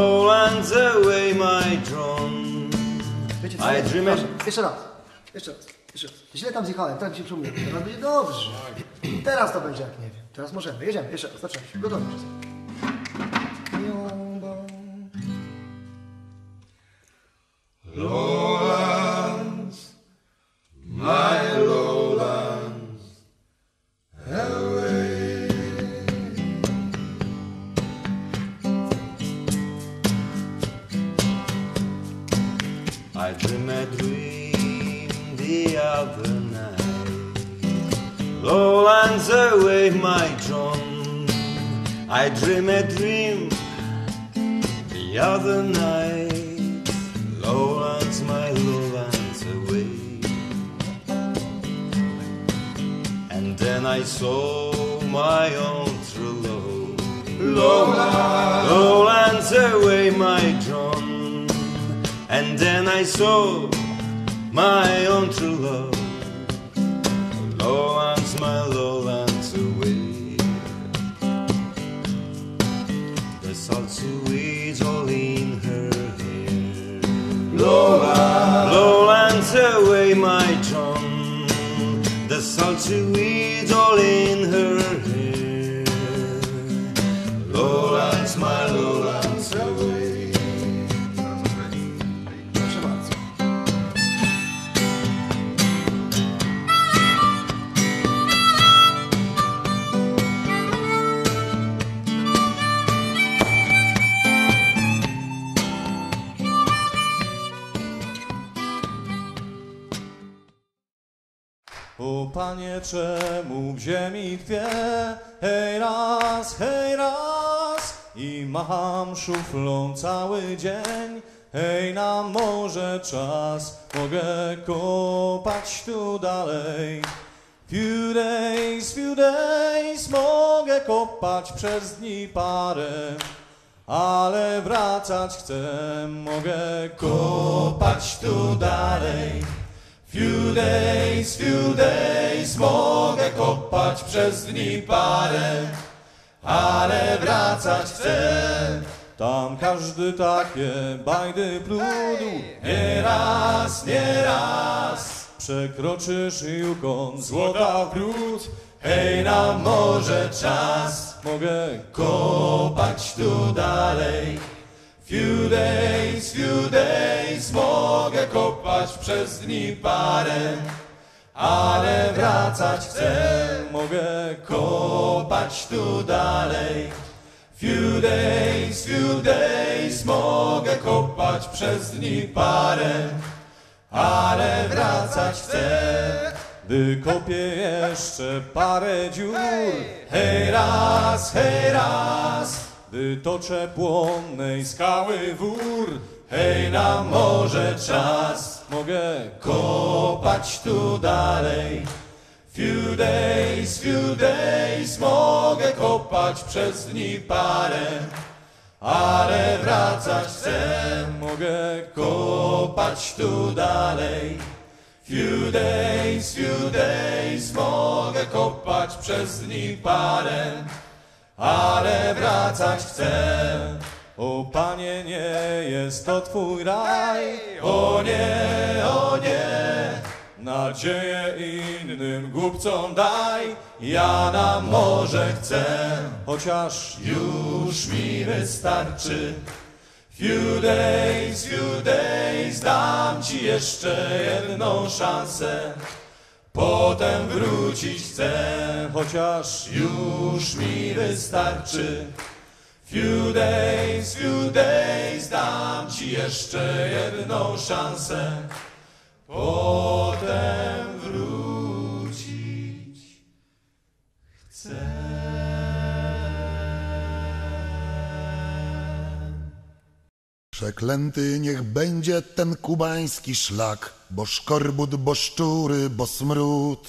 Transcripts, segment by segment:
Lowlands away my drone. Wiecie co? I dream Proszę, Jeszcze raz. Jeszcze raz. Jeszcze raz. Źle tam zjechałem, tak mi się przemówię. Teraz będzie dobrze. Teraz to będzie jak nie wiem. Teraz możemy. Jedziemy. Jeszcze raz. Zaczynamy. Gotowi wszyscy. Lowlands away my drone. I dream a dream the other night. Lowlands, my lowlands away. And then I saw my own true love. Lowlands, lowlands away my drone. And then I saw my own true love. Lowlands my John. The salty weeds panie, czemu w ziemi dwie? Hej raz, hej raz i macham szuflą cały dzień. Hej, na morze czas, mogę kopać tu dalej. Few days, few days, mogę kopać przez dni parę. Ale wracać chcę, mogę kopać tu dalej. Few days, few days, mogę kopać przez dni parę, ale wracać chcę. Tam każdy takie bajdy pludu, nie raz, nie raz. Przekroczysz Yukon, złota brud, hej, na morze czas. Mogę kopać tu dalej. Few days, few days, mogę kopać przez dni parę, ale wracać chcę, mogę kopać tu dalej. Few days, few days, mogę kopać przez dni parę, ale wracać chcę. Wykopię jeszcze parę dziur, hej raz, hej raz. Wytoczę płonnej skały wór, hej na morze czas. Mogę kopać tu dalej. Few days, few days, mogę kopać przez dni parę, ale wracać chcę. Mogę kopać tu dalej. Few days, few days, mogę kopać przez dni parę, ale wracać chcę. O panie, nie jest to twój raj, o nie, o nie. Nadzieję innym głupcom daj, ja na morze chcę, chociaż już mi wystarczy. Few days, few days, dam ci jeszcze jedną szansę. Potem wrócić chcę, chociaż już mi wystarczy. Few days, few days, dam ci jeszcze jedną szansę. Potem Przeklęty niech będzie ten kubański szlak, bo szkorbut, bo szczury, bo smród.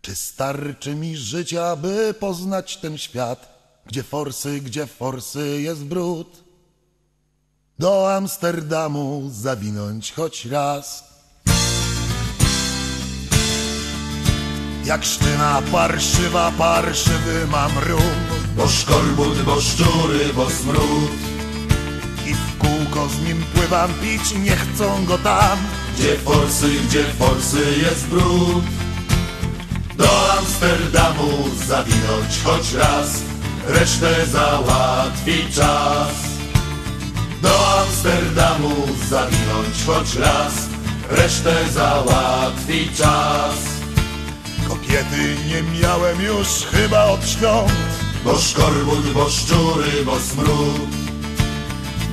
Czy starczy mi życia, by poznać ten świat, gdzie forsy, gdzie forsy jest brud? Do Amsterdamu zawinąć choć raz. Jak sztyna parszywa, parszywy mam rum, Bo szkorbut, bo szczury, bo smród. Kółko z nim pływam, pić nie chcą go tam. Gdzie forsy, gdzie forsy jest brud? Do Amsterdamu zawinąć choć raz Resztę załatwi czas. Do Amsterdamu zawinąć choć raz Resztę załatwi czas. Kobiety nie miałem już chyba od świąt, Bo szkorbut, bo szczury, bo smród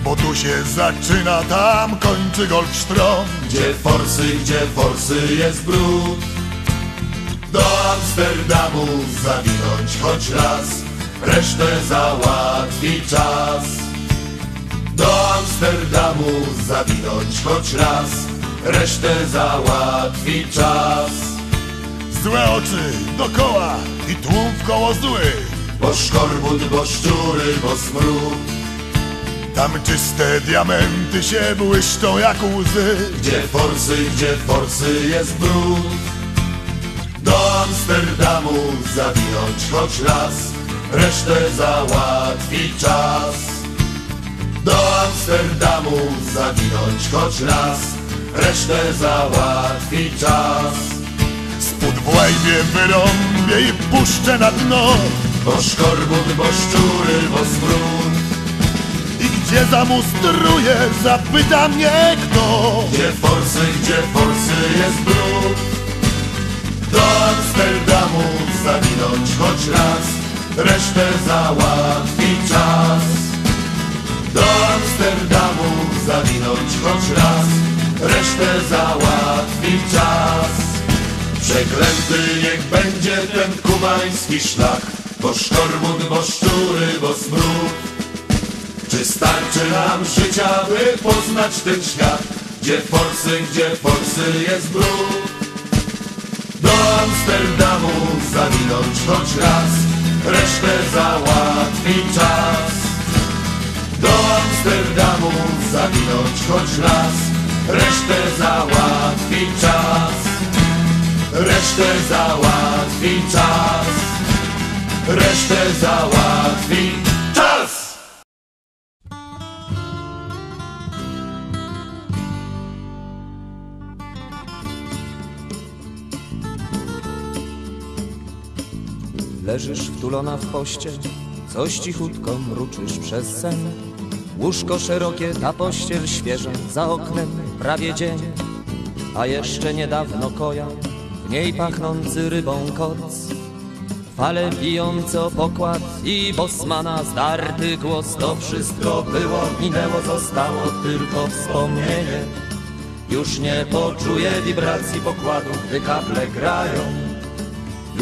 bo tu się zaczyna, tam kończy Golfstrom. Gdzie forsy, gdzie forsy jest brud Do Amsterdamu zawinąć choć raz Resztę załatwi czas Do Amsterdamu zawinąć choć raz Resztę załatwi czas Złe oczy dokoła i tłum w koło zły. Bo szkorbut, bo szczury, bo smród Tam czyste diamenty się błyszczą jak łzy. Gdzie forsy, gdzie forsy jest brud Do Amsterdamu zawinąć choć raz Resztę załatwi czas Do Amsterdamu zawinąć choć raz Resztę załatwi czas Spód w łajbie wyrąbię i puszczę na dno. Bo szkorbut, bo szczury, bo smród I gdzie zamustruję, zapyta mnie kto. Gdzie forsy, gdzie forsy jest brud Do Amsterdamu zawinąć choć raz Resztę załatwi czas. Do Amsterdamu zawinąć choć raz Resztę załatwi czas. Przeklęty niech będzie ten kubański szlak Bo szkorbut, bo szczury, bo smród czy starczy nam życia, by poznać ten świat? Gdzie forsy, gdzie forsy jest brud? Do Amsterdamu zawinąć choć raz, resztę załatwi czas. Do Amsterdamu zawinąć choć raz, resztę załatwi czas. Resztę załatwi czas. Resztę załatwi czas. Leżysz wtulona w pościel, coś cichutko mruczysz przez sen. Łóżko szerokie, ta pościel świeża, za oknem prawie dzień. A jeszcze niedawno koja, w niej pachnący rybą koc. Fale bijące o pokład i bosmana zdarty głos. To wszystko było, minęło, zostało tylko wspomnienie. Już nie poczuję wibracji pokładu, gdy kable grają.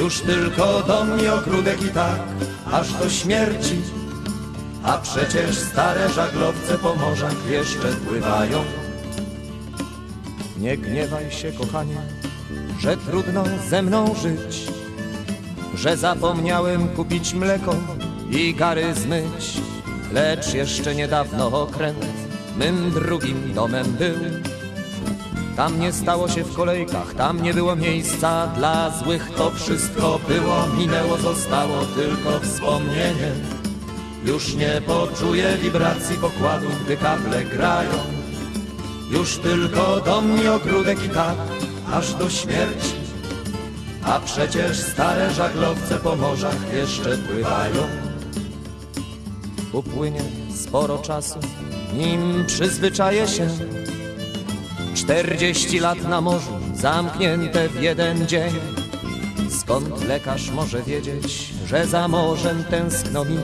Już tylko do mnie ogródek i tak, aż do śmierci. A przecież stare żaglowce po morzach jeszcze pływają. Nie gniewaj się, kochanie, że trudno ze mną żyć, że zapomniałem kupić mleko i gary zmyć. Lecz jeszcze niedawno okręt mym drugim domem był. Tam nie stało się w kolejkach, tam nie było miejsca dla złych. To wszystko było, minęło, zostało tylko wspomnienie. Już nie poczuję wibracji pokładu, gdy kable grają. Już tylko do mnie ogródek i tak, aż do śmierci. A przecież stare żaglowce po morzach jeszcze pływają. Upłynie sporo czasu, nim przyzwyczaję się Czterdzieści lat na morzu, zamknięte w jeden dzień. Skąd lekarz może wiedzieć, że za morzem tęskno mi?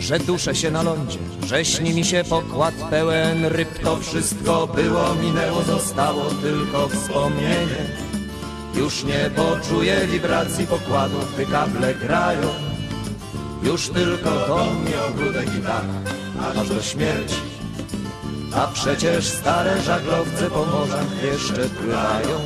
Że duszę się na lądzie, że śni mi się pokład pełen ryb. To wszystko było, minęło, zostało tylko wspomnienie. Już nie poczuję wibracji pokładu, gdy kable grają. Już tylko do mnie ogródek i tak, aż do śmierci. A przecież stare żaglowce po morzach jeszcze pływają.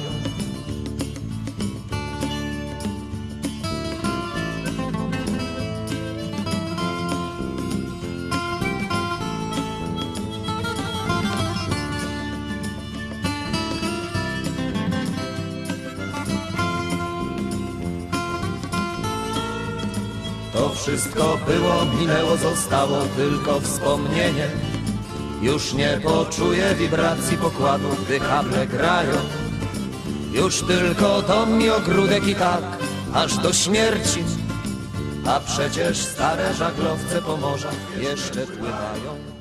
To wszystko było, minęło, zostało tylko wspomnienie. Już nie poczuje wibracji pokładu, gdy kable grają. Już tylko dom i ogródek i tak, aż do śmierci. A przecież stare żaglowce po morzach jeszcze pływają